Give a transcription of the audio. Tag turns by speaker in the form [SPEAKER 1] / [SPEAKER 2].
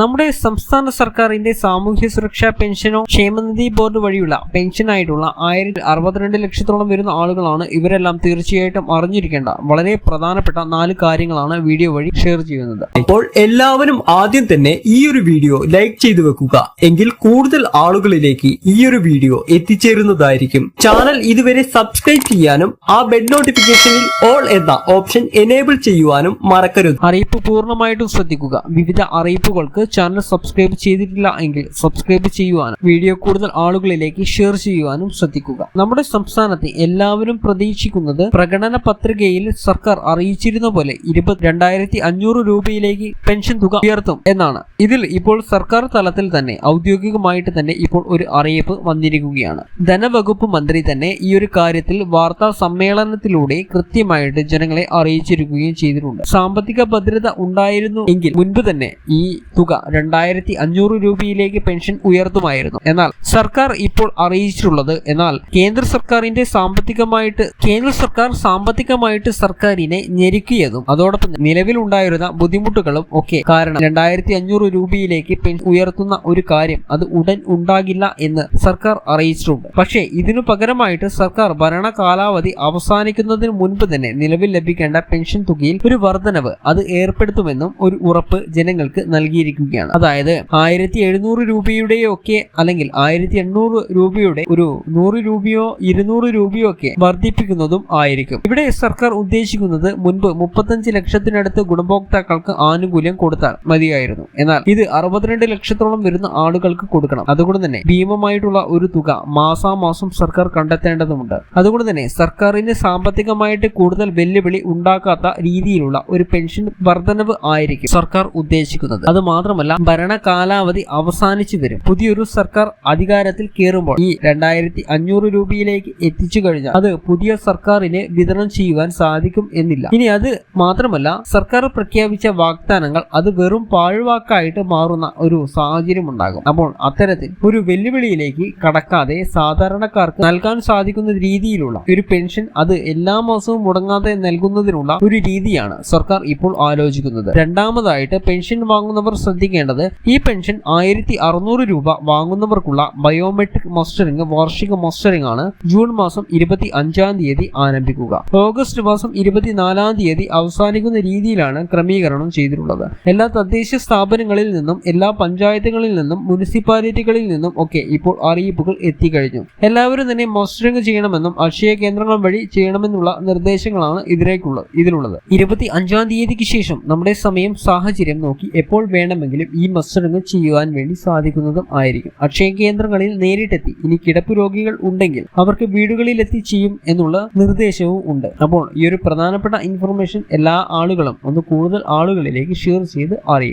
[SPEAKER 1] നമ്മുടെ സംസ്ഥാന സർക്കാരിന്റെ സാമൂഹ്യ സുരക്ഷാ പെൻഷനോ ക്ഷേമനിധി ബോർഡ് വഴിയുള്ള പെൻഷനായിട്ടുള്ള ആയിരത്തി അറുപത്തിരണ്ട് ലക്ഷത്തോളം വരുന്ന ആളുകളാണ് ഇവരെല്ലാം തീർച്ചയായിട്ടും അറിഞ്ഞിരിക്കേണ്ട വളരെ പ്രധാനപ്പെട്ട നാല് കാര്യങ്ങളാണ് വീഡിയോ വഴി ഷെയർ ചെയ്യുന്നത്.
[SPEAKER 2] അപ്പോൾ എല്ലാവരും ആദ്യം തന്നെ ഈ ഒരു വീഡിയോ ലൈക്ക് ചെയ്തു വെക്കുക. എങ്കിൽ കൂടുതൽ ആളുകളിലേക്ക് ഈ ഒരു വീഡിയോ എത്തിച്ചേരുന്നതായിരിക്കും. ചാനൽ ഇതുവരെ സബ്സ്ക്രൈബ് ചെയ്യാനും ആ ബെൽ നോട്ടിഫിക്കേഷനിൽ ഓൾ എന്ന ഓപ്ഷൻ എനേബിൾ ചെയ്യുവാനും മറക്കരുത്.
[SPEAKER 1] അറിയിപ്പ് പൂർണമായിട്ടും ശ്രദ്ധിക്കുക. വിവിധ അറിയിപ്പുകൾക്ക് ചാനൽ സബ്സ്ക്രൈബ് ചെയ്തിട്ടില്ല എങ്കിൽ സബ്സ്ക്രൈബ് ചെയ്യുവാനും വീഡിയോ കൂടുതൽ ആളുകളിലേക്ക് ഷെയർ ചെയ്യുവാനും ശ്രദ്ധിക്കുക. നമ്മുടെ സംസ്ഥാനത്തെ എല്ലാവരും പ്രതീക്ഷിക്കുന്നത് പ്രകടന പത്രികയിൽ സർക്കാർ അറിയിച്ചിരുന്ന പോലെ ഇരുപത് അഞ്ഞൂറ് രൂപയിലേക്ക് പെൻഷൻ തുക ഉയർത്തും എന്നാണ്. ഇതിൽ ഇപ്പോൾ സർക്കാർ തലത്തിൽ തന്നെ ഔദ്യോഗികമായിട്ട് തന്നെ ഇപ്പോൾ ഒരു അറിയിപ്പ് വന്നിരിക്കുകയാണ്. ധനവകുപ്പ് മന്ത്രി തന്നെ ഈ ഒരു കാര്യത്തിൽ വാർത്താ സമ്മേളനത്തിലൂടെ കൃത്യമായിട്ട് ജനങ്ങളെ അറിയിച്ചിരിക്കുകയും ചെയ്തിട്ടുണ്ട്. സാമ്പത്തിക ഭദ്രത ഉണ്ടായിരുന്നു എങ്കിൽ മുൻപ് തന്നെ ഈ തുക രണ്ടായിരത്തി അഞ്ഞൂറ് രൂപയിലേക്ക് പെൻഷൻ ഉയർത്തുമായിരുന്നു. എന്നാൽ സർക്കാർ ഇപ്പോൾ അറിയിച്ചിട്ടുള്ളത് എന്നാൽ കേന്ദ്ര സർക്കാരിന്റെ സാമ്പത്തികമായിട്ട് കേന്ദ്ര സർക്കാർ സാമ്പത്തികമായിട്ട് സർക്കാരിനെ ഞെരുക്കിയതും അതോടൊപ്പം നിലവിലുണ്ടായിരുന്ന ബുദ്ധിമുട്ടുകളും ഒക്കെ കാരണം രണ്ടായിരത്തി അഞ്ഞൂറ് രൂപയിലേക്ക് ഉയർത്തുന്ന ഒരു കാര്യം അത് ഉടൻ ഉണ്ടാകില്ല എന്ന് സർക്കാർ അറിയിച്ചിട്ടുണ്ട്. പക്ഷേ ഇതിനു പകരമായിട്ട് സർക്കാർ ഭരണ കാലാവധി അവസാനിക്കുന്നതിന് മുൻപ് തന്നെ നിലവിൽ ലഭിക്കേണ്ട പെൻഷൻ തുകയിൽ ഒരു വർധനവ് അത് ഏർപ്പെടുത്തുമെന്നും ഒരു ഉറപ്പ് ജനങ്ങൾക്ക് നൽകിയിരിക്കുകയാണ് അതായത് ആയിരത്തി എഴുന്നൂറ് രൂപയുടെയോ ഒക്കെ അല്ലെങ്കിൽ ആയിരത്തി എണ്ണൂറ് രൂപയുടെ ഒരു നൂറ് രൂപയോ ഇരുന്നൂറ് രൂപയോ ഒക്കെ വർദ്ധിപ്പിക്കുന്നതും ആയിരിക്കും. ഇവിടെ സർക്കാർ ഉദ്ദേശിക്കുന്നത് മുൻപ് മുപ്പത്തഞ്ച് ലക്ഷത്തിനടുത്ത് ഗുണഭോക്താക്കൾക്ക് ആനുകൂല്യം കൊടുത്താൽ മതിയായിരുന്നു. എന്നാൽ ഇത് അറുപത്തിരണ്ട് ലക്ഷത്തോളം വരുന്ന ആളുകൾക്ക് കൊടുക്കണം. അതുകൊണ്ട് തന്നെ ഭീമമായിട്ടുള്ള ഒരു തുക മാസാമാസം സർക്കാർ കണ്ടെത്തേണ്ടതുണ്ട് അതുകൊണ്ട് തന്നെ സർക്കാരിന് സാമ്പത്തികമായിട്ട് കൂടുതൽ വെല്ലുവിളി ഉണ്ടാക്കാത്ത രീതിയിലുള്ള ഒരു പെൻഷൻ വർധനവ് ആയിരിക്കും സർക്കാർ ഉദ്ദേശിക്കുന്നത്. അത് മാത്രമല്ല ഭരണകാലാവധി അവസാനിച്ചു വരും. പുതിയൊരു സർക്കാർ അധികാരത്തിൽ കയറുമ്പോൾ ഈ രണ്ടായിരത്തി അഞ്ഞൂറ് രൂപയിലേക്ക് എത്തിച്ചു കഴിഞ്ഞാൽ അത് പുതിയ സർക്കാരിന് വിതരണം ചെയ്യുവാൻ സാധിക്കും എന്നില്ല. ഇനി അത് മാത്രമല്ല സർക്കാർ പ്രഖ്യാപിച്ച വാഗ്ദാനങ്ങൾ അത് വെറും പാഴ്വാക്കായിട്ട് മാറുന്ന ഒരു സാഹചര്യം ഉണ്ടാകും. അപ്പോൾ അത്തരത്തിൽ ഒരു വെല്ലുവിളിയിലേക്ക് കടക്കാതെ സാധാരണക്കാർക്ക് നൽകാൻ സാധിക്കുന്ന രീതിയിലുള്ള ഒരു പെൻഷൻ അത് എല്ലാ മാസവും മുടങ്ങാതെ നൽകുന്നതിനുള്ള ഒരു രീതിയാണ് സർക്കാർ ഇപ്പോൾ ആലോചിക്കുന്നത്. രണ്ടാമതായിട്ട് പെൻഷൻ വാങ്ങുന്നവർ ശ്രദ്ധിക്കേണ്ടത് ഈ പെൻഷൻ ആയിരത്തി അറുന്നൂറ് രൂപ വാങ്ങുന്നവർക്കുള്ള ബയോമെട്രിക് മസ്റ്ററിംഗ് വാർഷിക മസ്റ്ററിംഗ് ആണ് ജൂൺ മാസം ഇരുപത്തി അഞ്ചാം തീയതി ആരംഭിക്കുക. ഓഗസ്റ്റ് മാസം ഇരുപത്തിനാലാം തീയതി അവസാനിക്കുന്ന രീതിയിലാണ് ക്രമീകരണം ചെയ്തിട്ടുള്ളത്. എല്ലാ തദ്ദേശ സ്ഥാപനങ്ങളിൽ നിന്നും എല്ലാ പഞ്ചായത്തുകളിൽ നിന്നും മുനിസിപ്പാലിറ്റികളിൽ നിന്നും ഒക്കെ ഇപ്പോൾ അറിയിപ്പുകൾ എത്തിക്കഴിഞ്ഞു. എല്ലാവരും തന്നെ മസ്റ്ററിംഗ് ചെയ്യണമെന്നും അക്ഷയ കേന്ദ്രങ്ങൾ വഴി ചെയ്യണമെന്നുള്ള നിർദ്ദേശങ്ങളാണ് ഇതിലേക്കുള്ളത് ഇതിലുള്ളത്. ഇരുപത്തി അഞ്ചാം തീയതിക്ക് ശേഷം നമ്മുടെ സമയം സാഹചര്യം നോക്കി എപ്പോൾ വേണമെങ്കിലും ഈ മത്സരങ്ങൾ ചെയ്യുവാൻ വേണ്ടി സാധിക്കുന്നതും ആയിരിക്കും. അക്ഷയ കേന്ദ്രങ്ങളിൽ നേരിട്ടെത്തി. ഇനി കിടപ്പ് രോഗികൾ ഉണ്ടെങ്കിൽ അവർക്ക് വീടുകളിലെത്തി ചെയ്യും എന്നുള്ള നിർദ്ദേശവും ഉണ്ട്. അപ്പോൾ ഈ ഒരു പ്രധാനപ്പെട്ട ഇൻഫർമേഷൻ എല്ലാ ആളുകളും ഒന്ന് കൂടുതൽ ആളുകളിലേക്ക് ഷെയർ ചെയ്ത് അറിയും